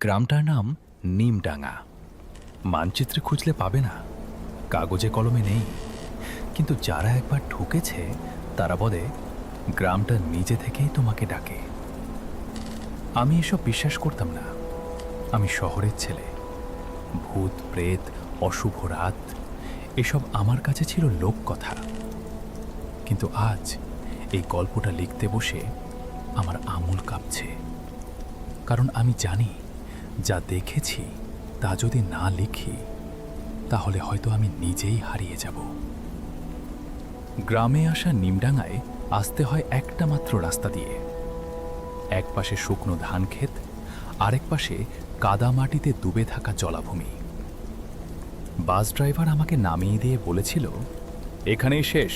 গ্রামটার নাম নিমডাঙ্গা। মানচিত্রে খুঁজলে পাবে না। কাগজে কলমে নেই। কিন্তু যারা একবার ঢুকেছে, তারা বলে, গ্রামটা নিজে থেকেই তোমাকে ডাকে। আমি এসব বিশ্বাস করতাম না। আমি শহরের ছেলে। ভূত, প্রেত, অশুভ রাত, এসব আমার কাছে ছিল লোককথা। কিন্তু আজ এই গল্পটা লিখতে বসে আমার আমূল কাঁপছে। কারণ আমি জানি যা দেখেছি, তা যদি না লিখি, তাহলে হয়তো আমি নিজেই হারিয়ে যাব। গ্রামে আসা নিমডাঙ্গায় আসতে হয় একটা মাত্র রাস্তা দিয়ে। এক পাশে শুকনো ধান ক্ষেত, আরেক পাশে কাদা মাটিতে ডুবে থাকা জলাভূমি। বাস ড্রাইভার আমাকে নামিয়ে দিয়ে বলেছিল, এখানেই শেষ।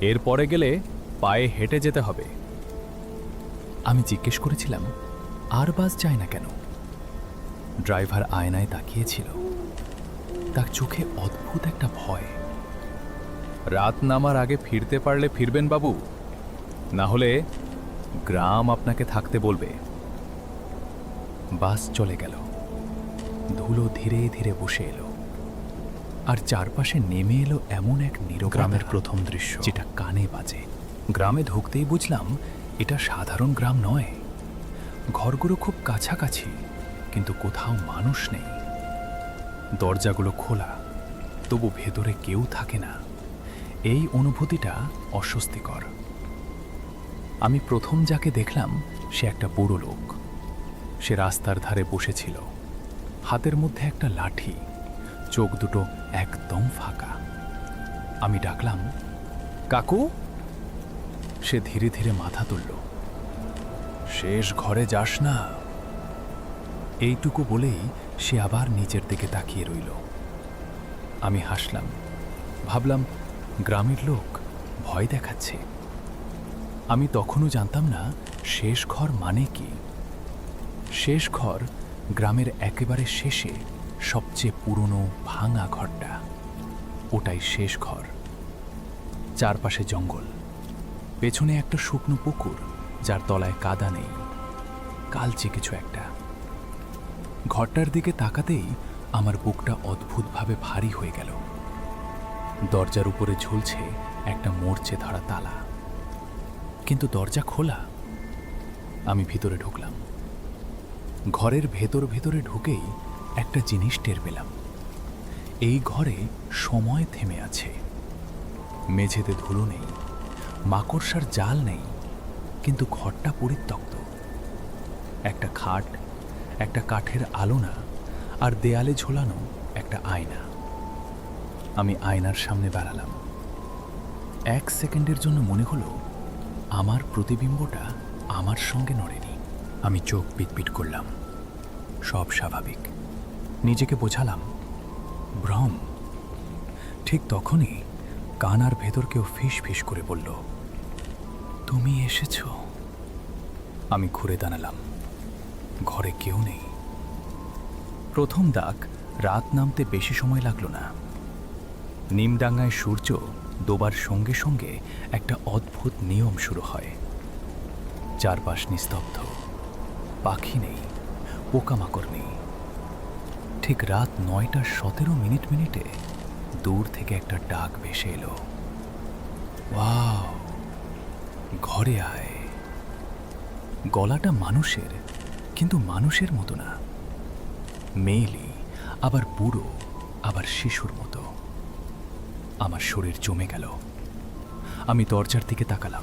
এরপরে গেলে পায়ে হেঁটে যেতে হবে। আমি জিজ্ঞেস করেছিলাম, আর বাস যায় না কেন? ড্রাইভার আয়নায় তাকিয়েছিল। তার চোখে অদ্ভুত একটা ভয়। রাত নামার আগে ফিরতে পারলে ফিরবেন বাবু। না হলে গ্রাম আপনাকে থাকতে বলবে। বাস চলে গেল। ধুলো ধীরে ধীরে বসে এলো। আর চারপাশে নেমে এলো এমন এক নীরব গ্রামের প্রথম দৃশ্য। যেটা কানে বাজে। গ্রামে ঢুকতেই বুঝলাম এটা সাধারণ গ্রাম নয়। ঘরগুলো খুব কাছাকাছি। কিন্তু কোথাও মানুষ নেই। দরজাগুলো খোলা, তবু ভেতরে কেউ থাকে না। এই অনুভূতিটা অস্বস্তিকর। আমি প্রথম যাকে দেখলাম, সে একটা বুড়ো লোক। সে রাস্তার ধারে বসেছিল। হাতের মধ্যে একটা লাঠি, চোখ দুটো একদম ফাঁকা। আমি ডাকলাম, কাকু? সে ধীরে ধীরে মাথা তুলল। শেষ ঘরে যাস না। এইটুকু বলেই সে আবার নিচের দিকে তাকিয়ে রইল। আমি হাসলাম। ভাবলাম, গ্রামের লোক ভয় দেখাচ্ছে। আমি তখনও জানতাম না, শেষ ঘর মানে কি। শেষ ঘর গ্রামের একেবারে শেষে সবচেয়ে পুরনো ভাঙা ঘরটা। ওটাই শেষ ঘর। চারপাশে জঙ্গল। পেছনে একটা শুকনো পুকুর, যার তলায় কাদা নেই। কালচে কিছু একটা। ঘরটার দিকে তাকাতেই আমার বুকটা অদ্ভুতভাবে ভারী হয়ে গেল। দরজার উপরে ঝুলছে একটা মরচে ধরা তালা। কিন্তু দরজা খোলা। আমি ভিতরে ঢুকলাম। ঘরের ভেতর ভেতরে ঢুকেই একটা জিনিস টের পেলাম। এই ঘরে সময় থেমে আছে। মেঝেতে ধুলো নেই, মাকড়সার জাল নেই, কিন্তু ঘরটা পরিত্যক্ত। একটা খাট একটা কাঠের আলোনা আর দেয়ালে ঝোলানো একটা আয়না। আমি আয়নার সামনে দাঁড়ালাম। এক সেকেন্ডের জন্য মনে হলো, আমার প্রতিবিম্বটা আমার সঙ্গে নড়েনি। আমি চোখ পিটপিট করলাম। সব স্বাভাবিক। নিজেকে বোঝালাম, ভ্রম। ঠিক তখনই কানার ভেতর কেউ ফিস ফিস করে বলল, তুমি এসেছ? আমি ঘুরে দাঁড়ালাম। ঘরে কেউ নেই। প্রথম দাগ রাত নামতে বেশি সময় লাগল না। নিমডাঙ্গায় সূর্য ডোবার সঙ্গে সঙ্গে একটা অদ্ভুত নিয়ম শুরু হয়। চারপাশ নিস্তব্ধ। পাখি নেই, পোকামাকড় নেই। ঠিক রাত নয়টা সতেরো মিনিট মিনিটে দূর থেকে একটা ডাক ভেসে এলো। ঘরে আয়। গলাটা মানুষের কিন্তু মানুষের মতো না। মেয়েলি, আবার বুড়ো, আবার শিশুর মতো। আমার শরীর জমে গেল। আমি দরজার দিকে তাকালাম।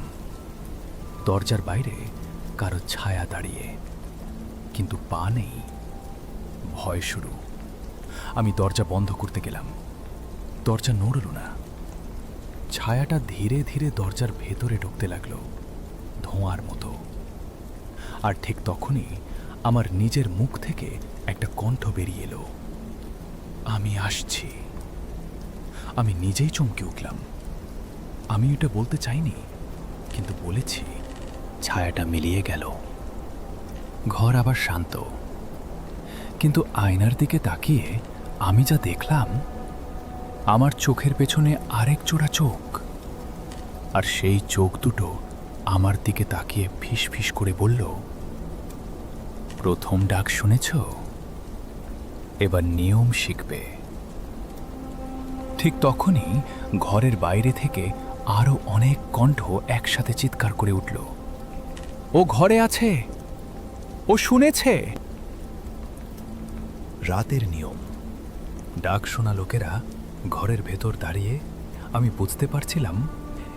দরজার বাইরে কারও ছায়া দাঁড়িয়ে। কিন্তু পা নেই। ভয় শুরু। আমি দরজা বন্ধ করতে গেলাম। দরজা নড়ল না। ছায়াটা ধীরে ধীরে দরজার ভেতরে ঢুকতে লাগল। ধোঁয়ার মতো। আর ঠিক তখনই আমার নিজের মুখ থেকে একটা কণ্ঠ বেরিয়ে এলো। আমি আসছি। আমি নিজেই চমকে উঠলাম। আমি এটা বলতে চাইনি, কিন্তু বলেছি, ছায়াটা মিলিয়ে গেল। ঘর আবার শান্ত। কিন্তু আয়নার দিকে তাকিয়ে আমি যা দেখলাম, আমার চোখের পেছনে আরেক জোড়া চোখ। আর সেই চোখ দুটো আমার দিকে তাকিয়ে ফিস ফিস করে বলল প্রথম ডাক শুনেছ? এবার নিয়ম শিখবে। ঠিক তখনই ঘরের বাইরে থেকে আরও অনেক কণ্ঠ একসাথে চিৎকার করে উঠল। ও ঘরে আছে? ও শুনেছে? রাতের নিয়ম। ডাক শোনা লোকেরা ঘরের ভেতর দাঁড়িয়ে, আমি বুঝতে পারছিলাম,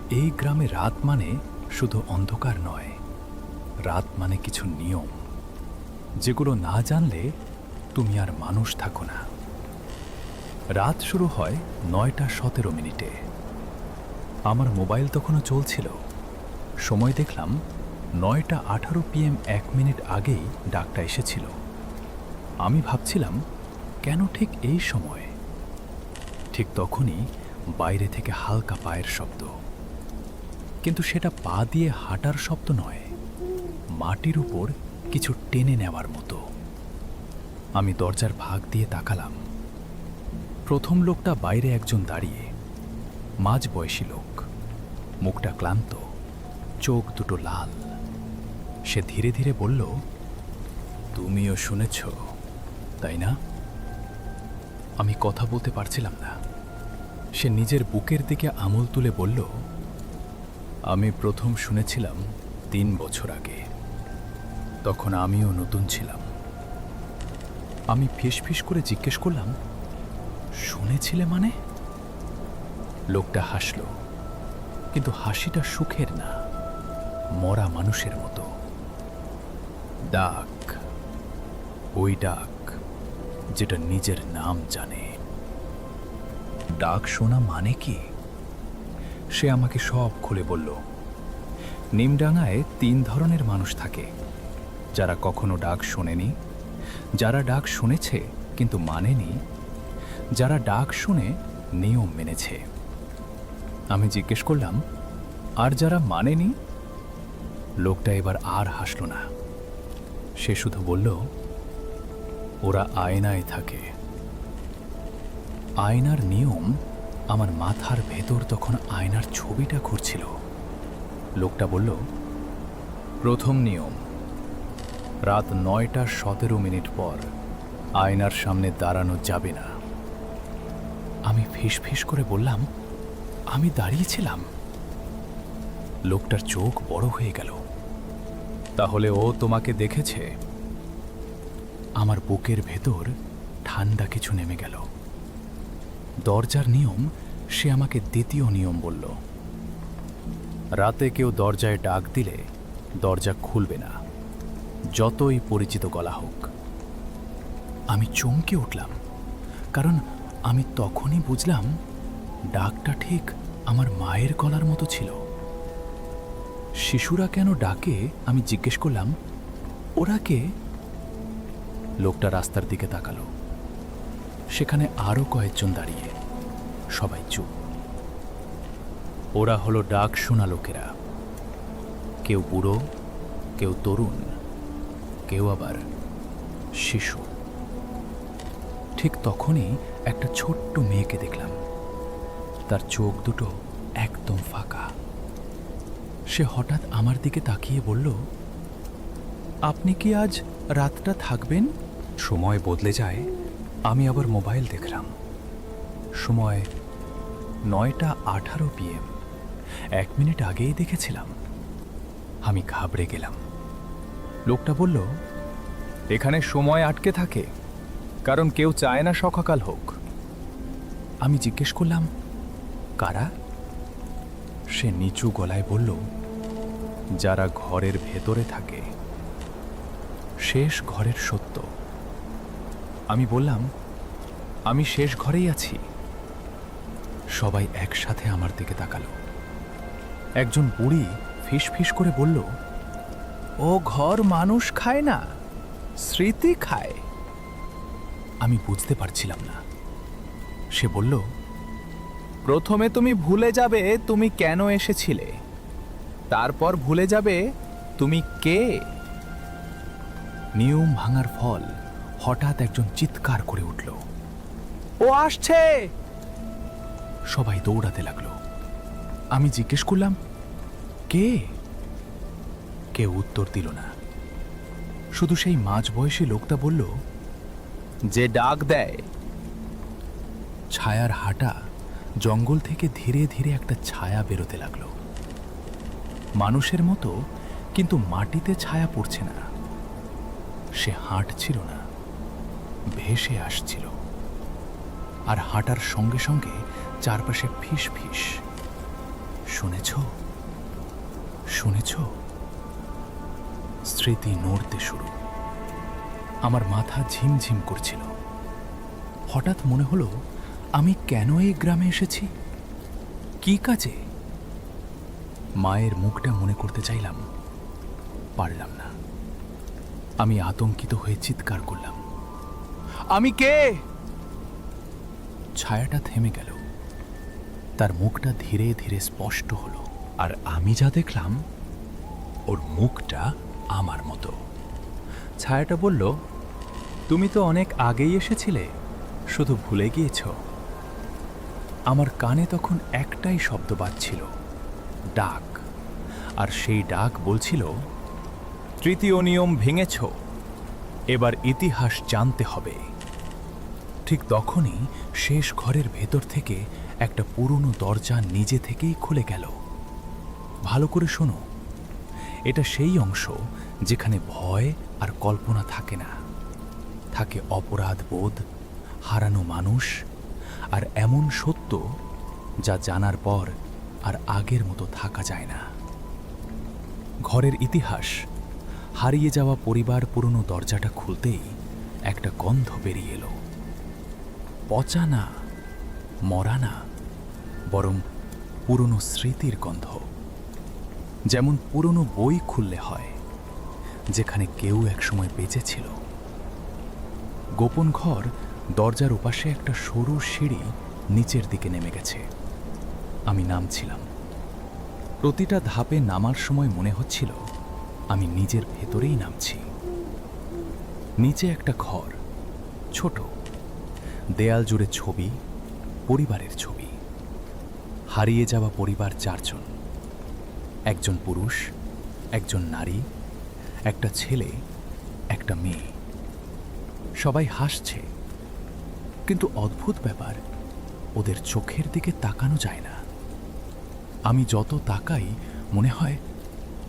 এই গ্রামে রাত মানে শুধু অন্ধকার নয়। রাত মানে কিছু নিয়ম। যেগুলো না জানলে তুমি আর মানুষ থাকো না। রাত শুরু হয় নয়টা সতেরো মিনিটে। আমার মোবাইল তখনও চলছিল। সময় দেখলাম নয়টা আঠারো পিএম এক মিনিট আগেই ডাকটা এসেছিল। আমি ভাবছিলাম, কেন ঠিক এই সময়? ঠিক তখনই বাইরে থেকে হালকা পায়ের শব্দ। কিন্তু সেটা পা দিয়ে হাঁটার শব্দ নয়। মাটির উপর কিছু টেনে নেওয়ার মতো। আমি দরজার ভাগ দিয়ে তাকালাম। প্রথম লোকটা বাইরে একজন দাঁড়িয়ে, মাঝ বয়সী লোক। মুখটা ক্লান্ত, চোখ দুটো লাল। সে ধীরে ধীরে বলল, তুমিও শুনেছ, তাই না? আমি কথা বলতে পারছিলাম না। সে নিজের বুকের দিকে আমল তুলে বলল, আমি প্রথম শুনেছিলাম তিন বছর আগে। তখন আমিও নতুন ছিলাম। আমি ফিস ফিস করে জিজ্ঞেস করলাম, শুনেছিলে মানে? লোকটা হাসল, কিন্তু হাসিটা সুখের না, মরা মানুষের মতো। ডাক, ওই ডাক, যেটা নিজের নাম জানে। ডাক শোনা মানে কি? সে আমাকে সব খুলে বলল, নিমডাঙায় তিন ধরনের মানুষ থাকে। যারা কখনো ডাক শোনেনি, যারা ডাক শুনেছে কিন্তু মানেনি, যারা ডাক শুনে নিয়ম মেনেছে। আমি জিজ্ঞেস করলাম, আর যারা মানেনি? লোকটা এবার আর হাসল না। সে শুধু বলল, ওরা আয়নায় থাকে। আয়নার নিয়ম আমার মাথার ভেতর তখন আয়নার ছবিটা ঘুরছিল। লোকটা বলল, প্রথম নিয়ম রাত নয়টা সতেরো মিনিট পর আয়নার সামনে দাঁড়ানো যাবে না। আমি ফিস করে বললাম, আমি দাঁড়িয়েছিলাম। লোকটার চোখ বড় হয়ে গেল। তাহলে ও তোমাকে দেখেছে? আমার বুকের ভেতর ঠান্ডা কিছু নেমে গেল। দরজার নিয়ম, সে আমাকে দ্বিতীয় নিয়ম বলল। রাতে কেউ দরজায় ডাক দিলে দরজা খুলবে না। যতই পরিচিত গলা হোক, আমি চমকে উঠলাম, কারণ আমি তখনই বুঝলাম ডাকটা ঠিক আমার মায়ের গলার মতো ছিল। শিশুরা কেন ডাকে, আমি জিজ্ঞেস করলাম, ওরা কে? লোকটা রাস্তার দিকে তাকালো। সেখানে আরও কয়েকজন দাঁড়িয়ে, সবাই চুপ। ওরা হলো ডাক শোনা লোকেরা। কেউ বুড়ো, কেউ তরুণ। কেউ আবার শিশু। ঠিক তখনই একটা ছোট্ট মেয়েকে দেখলাম। তার চোখ দুটো একদম ফাঁকা। সে হঠাৎ আমার দিকে তাকিয়ে বলল, আপনি কি আজ রাতটা থাকবেন? সময় বদলে যায়, আমি আবার মোবাইল দেখলাম। সময় নয়টা আঠারো পিএম। এক মিনিট আগেই দেখেছিলাম। আমি ঘাবড়ে গেলাম। লোকটা বলল, এখানে সময় আটকে থাকে, কারণ কেউ চায় না সকাল হোক। আমি জিজ্ঞেস করলাম, কারা? সে নিচু গলায় বলল, যারা ঘরের ভেতরে থাকে। শেষ ঘরের সত্য। আমি বললাম, আমি শেষ ঘরেই আছি। সবাই একসাথে আমার দিকে তাকালো। একজন বুড়ি ফিস ফিস করে বলল ও ঘর মানুষ খায় না, স্মৃতি খায়। আমি বুঝতে পারছিলাম না। সে বলল, প্রথমে তুমি ভুলে যাবে তুমি কেন এসেছিলে। তারপর ভুলে যাবে তুমি কে? নিয়ম ভাঙার ফল হঠাৎ একজন চিৎকার করে উঠল, ও আসছে! সবাই দৌড়াতে লাগল। আমি জিজ্ঞেস করলাম, কে? কেউ উত্তর দিল না। শুধু সেই মাঝ বয়সী লোকটা বলল, যে ডাক দেয়। ছায়ার হাঁটা জঙ্গল থেকে ধীরে ধীরে একটা ছায়া বেরোতে লাগল। মানুষের মতো, কিন্তু মাটিতে ছায়া পড়ছে না। সে হাঁটছিল না, ভেসে আসছিল। আর হাঁটার সঙ্গে সঙ্গে চারপাশে ফিস ফিস। শুনেছ? শুনেছ? স্মৃতি নড়তে শুরু। আমার মাথা ঝিমঝিম করছিল। হঠাৎ মনে হলো, আমি কেন এই গ্রামে এসেছি? কি কাজে? মায়ের মুখটা মনে করতে চাইলাম। পারলাম না। আমি আতঙ্কিত হয়ে চিৎকার করলাম। আমি কে? ছায়াটা থেমে গেল। তার মুখটা ধীরে ধীরে স্পষ্ট হলো। আর আমি যা দেখলাম, ওর মুখটা আমার মতো। ছায়াটা বলল, তুমি তো অনেক আগেই এসেছিলে, শুধু ভুলে গিয়েছ। আমার কানে তখন একটাই শব্দ বাজছিল, ডাক। আর সেই ডাক বলছিল, তৃতীয় নিয়ম ভেঙেছ, এবার ইতিহাস জানতে হবে। ঠিক তখনই শেষ ঘরের ভেতর থেকে একটা পুরনো দরজা নিজে থেকেই খুলে গেল। ভালো করে শোনো এটা সেই অংশ যেখানে ভয় আর কল্পনা থাকে না। থাকে অপরাধ বোধ, হারানো মানুষ আর এমন সত্য যা জানার পর আর আগের মতো থাকা যায় না। ঘরের ইতিহাস, হারিয়ে যাওয়া পরিবার পুরনো দরজাটা খুলতেই একটা গন্ধ বেরিয়ে এলো। পচা না, মরা না, বরং পুরনো স্মৃতির গন্ধ। যেমন পুরনো বই খুললে হয়, যেখানে কেউ একসময় বেঁচে ছিল গোপন ঘর দরজার ওপাশে একটা সরু সিঁড়ি নিচের দিকে নেমে গেছে। আমি নামছিলাম। প্রতিটা ধাপে নামার সময় মনে হচ্ছিল, আমি নিজের ভেতরেই নামছি। নিচে একটা ঘর, ছোট। দেয়াল জুড়ে ছবি, পরিবারের ছবি। হারিয়ে যাওয়া পরিবার চারজন। একজন পুরুষ, একজন নারী, একটা ছেলে, একটা মেয়ে। সবাই হাসছে। কিন্তু অদ্ভুত ব্যাপার, ওদের চোখের দিকে তাকানো যায় না। আমি যত তাকাই, মনে হয়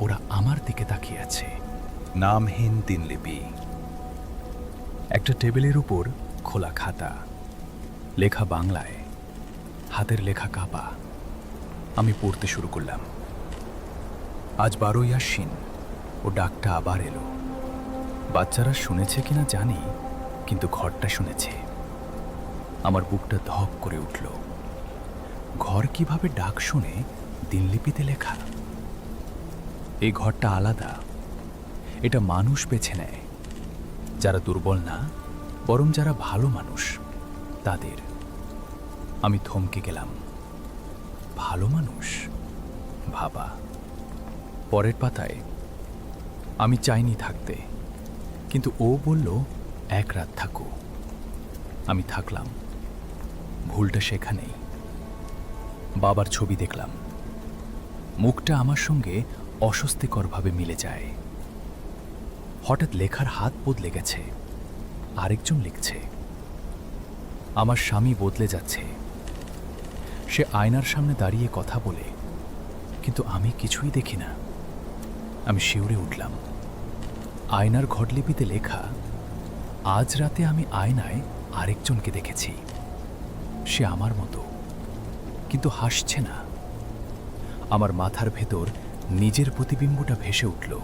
ওরা আমার দিকে তাকিয়ে আছে। নামহীন দিনলিপি একটা টেবিলের উপর খোলা খাতা। লেখা বাংলায়। হাতের লেখা কাপা। আমি পড়তে শুরু করলাম। আজ বারোই আশ্বিন ও ডাকটা আবার এলো। বাচ্চারা শুনেছে কিনা জানি, কিন্তু ঘরটা শুনেছে। আমার বুকটা ধপ করে উঠল। ঘর কীভাবে ডাক শুনে দিনলিপিতে লেখা? এই ঘরটা আলাদা। এটা মানুষ বেছে নেয়। যারা দুর্বল না, বরং যারা ভালো মানুষ, তাদের। আমি থমকে গেলাম। ভালো মানুষ? ভাবা। পরের পাতায়, আমি চাইনি থাকতে, কিন্তু ও বলল, এক রাত থাকো। আমি থাকলাম। ভুলটা সেখানেই। বাবার ছবি দেখলাম। মুখটা আমার সঙ্গে অস্বস্তিকরভাবে মিলে যায়। হঠাৎ লেখার হাত বদলে গেছে। আরেকজন লিখছে। আমার স্বামী বদলে যাচ্ছে। সে আয়নার সামনে দাঁড়িয়ে কথা বলে, কিন্তু আমি কিছুই দেখি না। আমি শিউরে উঠলাম। আয়নার ঘটলিপিতে লেখা, আজ রাতে আমি আয়নায় আরেকজনকে দেখেছি। সে আমার মতো, কিন্তু হাসছে না। আমার মাথার ভেতর নিজের প্রতিবিম্বটা ভেসে উঠল।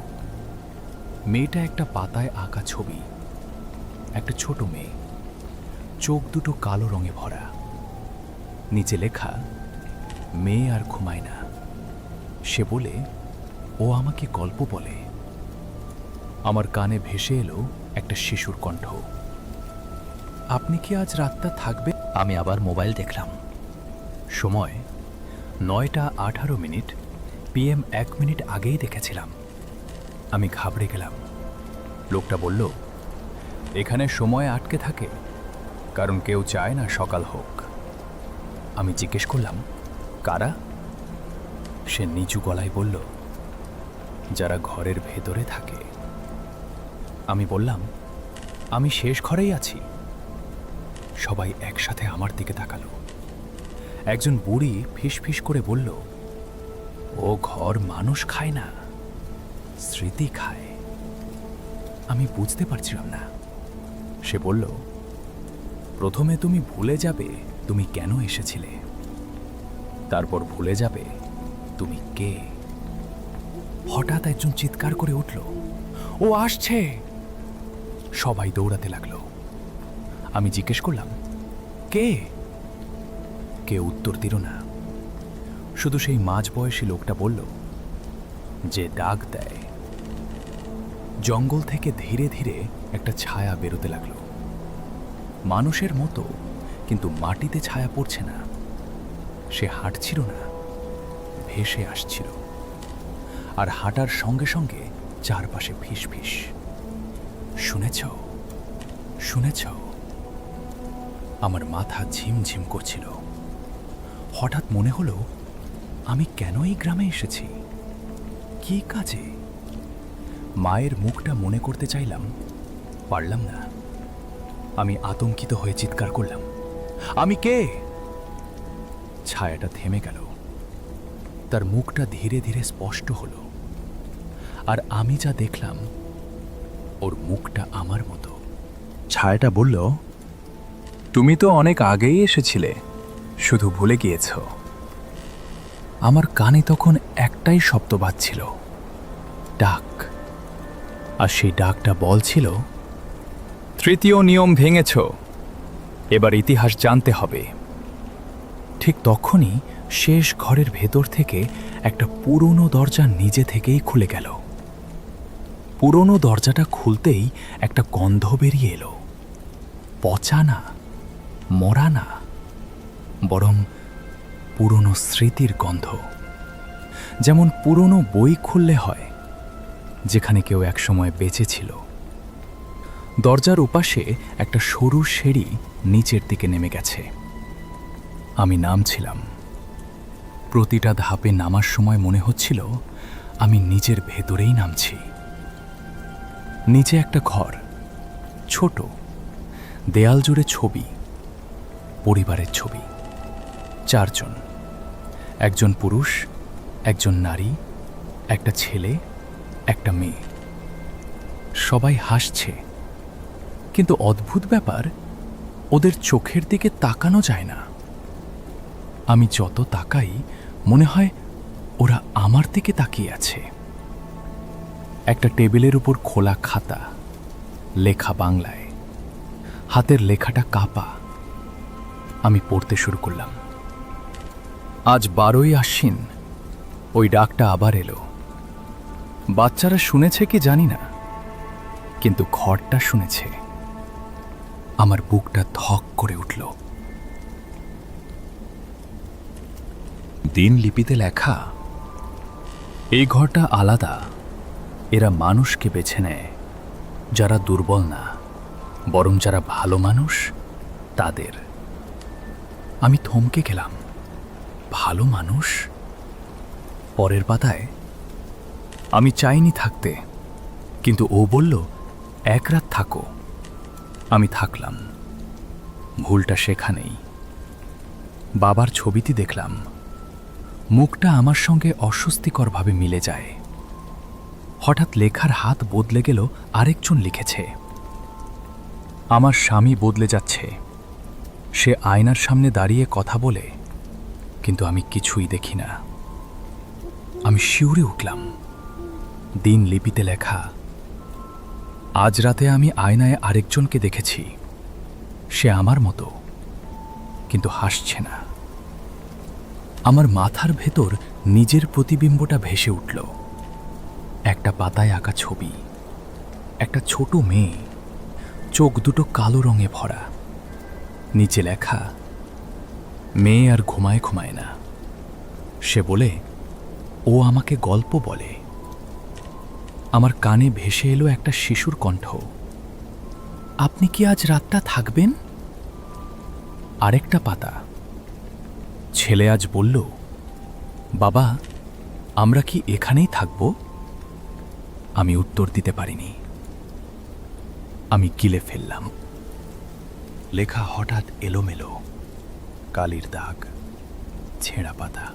মেয়েটা একটা পাতায় আঁকা ছবি, একটা ছোট মেয়ে। চোখ দুটো কালো রঙে ভরা। নিচে লেখা, মেয়ে আর ঘুমায় না। সে বলে ও আমাকে গল্প বলে। আমার কানে ভেসে এলো একটা শিশুর কণ্ঠ। আপনি কি আজ রাতটা থাকবে? আমি আবার মোবাইল দেখলাম। সময় নয়টা আঠারো মিনিট, পিএম এক মিনিট আগেই দেখেছিলাম। আমি ঘাবড়ে গেলাম। লোকটা বলল, এখানে সময় আটকে থাকে, কারণ কেউ চায় না সকাল হোক। আমি জিজ্ঞেস করলাম, কারা? সে নিচু গলায় বলল যারা ঘরের ভেতরে থাকে। আমি বললাম, আমি শেষ ঘরেই আছি। সবাই একসাথে আমার দিকে তাকালো। একজন বুড়ি ফিস করে বলল, ও ঘর মানুষ খায় না, স্মৃতি খায়। আমি বুঝতে পারছিলাম না। সে বলল, প্রথমে তুমি ভুলে যাবে তুমি কেন এসেছিলে। তারপর ভুলে যাবে তুমি কে? হঠাৎ একজন চিৎকার করে উঠল। ও আসছে। সবাই দৌড়াতে লাগল। আমি জিজ্ঞেস করলাম, কে? কে উত্তর দিল না। শুধু সেই মাঝ বয়সী লোকটা বলল, যে ডাক দেয়। জঙ্গল থেকে ধীরে ধীরে একটা ছায়া বেরোতে লাগল। মানুষের মতো, কিন্তু মাটিতে ছায়া পড়ছে না। সে হাঁটছিল না, ভেসে আসছিল। আর হাঁটার সঙ্গে সঙ্গে চারপাশে ফিস ফিস। শুনেছ? শুনেছ? আমার মাথা ঝিমঝিম করছিল। হঠাৎ মনে হলো, আমি কেন এই গ্রামে এসেছি? কি কাজে? মায়ের মুখটা মনে করতে চাইলাম, পারলাম না। আমি আতঙ্কিত হয়ে চিৎকার করলাম, আমি কে? ছায়াটা থেমে গেল। তার মুখটা ধীরে ধীরে স্পষ্ট হলো। আর আমি যা দেখলাম ওর মুখটা আমার মতো। ছায়াটা বলল তুমি তো অনেক আগেই এসেছিলে শুধু ভুলে গিয়েছ। আমার কানে তখন একটাই শব্দ বাজছিল ডাক। আর সেই ডাকটা বলছিল তৃতীয় নিয়ম ভেঙেছ এবার ইতিহাস জানতে হবে। ঠিক তখনই শেষ ঘরের ভেতর থেকে একটা পুরনো দরজা নিজে থেকেই খুলে গেল। পুরনো দরজাটা খুলতেই একটা গন্ধ বেরিয়ে এলো। পচা না, মরা না, বরং পুরনো স্মৃতির গন্ধ। যেমন পুরনো বই খুললে হয়, যেখানে কেউ একসময় বেঁচে ছিল দরজার উপাশে একটা সরু সিঁড়ি নিচের দিকে নেমে গেছে। আমি নামছিলাম। প্রতিটা ধাপে নামার সময় মনে হচ্ছিল আমি নিজের ভেতরেই নামছি। নিচে একটা ঘর, ছোট, দেয়াল জুড়ে ছবি, পরিবারের ছবি। চারজন, একজন পুরুষ, একজন নারী, একটা ছেলে, একটা মেয়ে। সবাই হাসছে, কিন্তু অদ্ভুত ব্যাপার, ওদের চোখের দিকে তাকানো যায় না। আমি যত তাকাই, মনে হয় ওরা আমার দিকে তাকিয়ে আছে। একটা টেবিলের উপর খোলা খাতা, লেখা বাংলায়। হাতের লেখাটা কাপা। আমি পড়তে শুরু করলাম। আজ বারোই আশ্বিন, ওই ডাকটা আবার এলো। বাচ্চারা শুনেছে কি জানি না, কিন্তু ঘরটা শুনেছে। আমার বুকটা ধক করে উঠল। দিন লিপিতে লেখা, এই ঘরটা আলাদা এরা মানুষকে বেছে নেয়। যারা দুর্বল না, বরং যারা ভালো মানুষ, তাদের। আমি থমকে গেলাম। ভালো মানুষ? পরের পাতায়, আমি চাইনি থাকতে, কিন্তু ও বলল, এক রাত থাকো। আমি থাকলাম। ভুলটা সেখানেই। বাবার ছবিটি দেখলাম। মুখটা আমার সঙ্গে অস্বস্তিকরভাবে মিলে যায়। হঠাৎ লেখার হাত বদলে গেল আরেকজন লিখেছে। আমার স্বামী বদলে যাচ্ছে। সে আয়নার সামনে দাঁড়িয়ে কথা বলে, কিন্তু আমি কিছুই দেখি না। আমি শিউরে উঠলাম। দিন লিপিতে লেখা, আজ রাতে আমি আয়নায় আরেকজনকে দেখেছি। সে আমার মতো, কিন্তু হাসছে না। আমার মাথার ভেতর নিজের প্রতিবিম্বটা ভেসে উঠল। একটা পাতায় আঁকা ছবি। একটা ছোট মেয়ে, চোখ দুটো কালো রঙে ভরা। নিচে লেখা, মেয়ে আর ঘুমায় ঘুমায় না। সে বলে, ও আমাকে গল্প বলে। আমার কানে ভেসে এলো একটা শিশুর কণ্ঠ, আপনি কি আজ রাতটা থাকবেন? আরেকটা পাতা, ছেলে আজ বলল, বাবা, আমরা কি এখানেই থাকব আমি উত্তর দিতে পারিনি। আমি গিলে ফেললাম। লেখা হঠাৎ এলোমেলো, কালির দাগ, ছেঁড়া পাতা।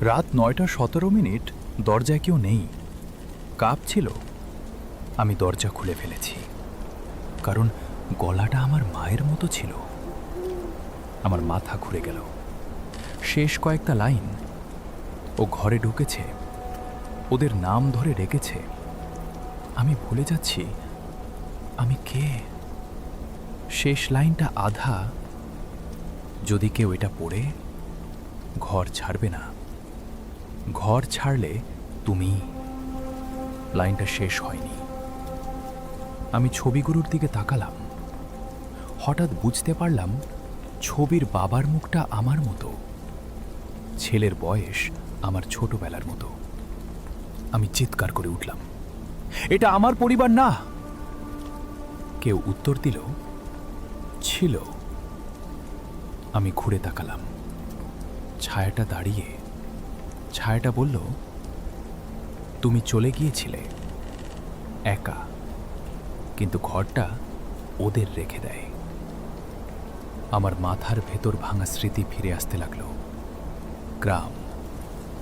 রাত নয়টা সতেরো মিনিট, দরজায় কেউ নেই। কাপ ছিল। আমি দরজা খুলে ফেলেছি। কারণ গলাটা আমার মায়ের মতো ছিল। আমার মাথা ঘুরে গেল। শেষ কয়েকটা লাইন। ও ঘরে ঢুকেছে। ওদের নাম ধরে রেখেছে আমি ভুলে যাচ্ছি, আমি কে? শেষ লাইনটা আধা। যদি কেউ এটা পড়ে, ঘর ছাড়বে না। ঘর ছাড়লে তুমি, লাইনটা শেষ হয়নি। আমি ছবিগুলোর দিকে তাকালাম। হঠাৎ বুঝতে পারলাম, ছবির বাবার মুখটা আমার মতো। ছেলের বয়স আমার ছোটবেলার মতো। আমি চিৎকার করে উঠলাম। এটা আমার পরিবার না। কেউ উত্তর দিল, ছিল। আমি ঘুরে তাকালাম। ছায়াটা দাঁড়িয়ে, ছায়াটা বলল, তুমি চলে গিয়েছিলে, একা। কিন্তু ঘরটা ওদের রেখে দেয়। আমার মাথার ভেতর ভাঙা স্মৃতি ফিরে আসতে লাগল। গ্রাম,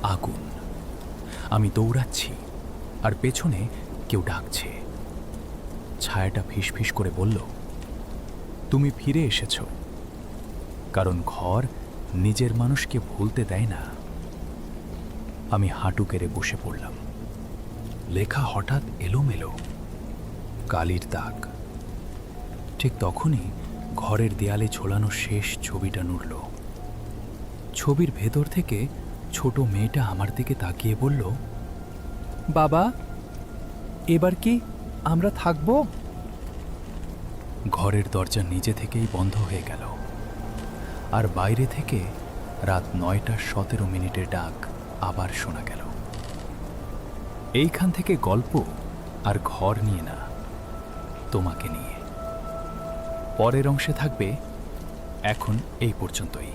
আগুন। আমি দৌড়াচ্ছি, আর পেছনে কেউ ডাকছে। ছায়াটা ফিসফিস করে বলল, তুমি ফিরে এসেছ। কারণ ঘর নিজের মানুষকে ভুলতে দেয় না। আমি হাঁটু কেড়ে বসে পড়লাম। লেখা হঠাৎ এলোমেলো, কালির দাগ। ঠিক তখনই ঘরের দেয়ালে ঝোলানো শেষ ছবিটা নড়ল। ছবির ভেতর থেকে ছোট মেয়েটা আমার দিকে তাকিয়ে বলল, বাবা, এবার কি আমরা থাকব? ঘরের দরজা নিজে থেকেই বন্ধ হয়ে গেল। আর বাইরে থেকে রাত নয়টা সতেরো মিনিটের ডাক আবার শোনা গেল। এইখান থেকে গল্প আর ঘর নিয়ে না, তোমাকে নিয়ে। পরের অংশে থাকবে, এখন এই পর্যন্তই।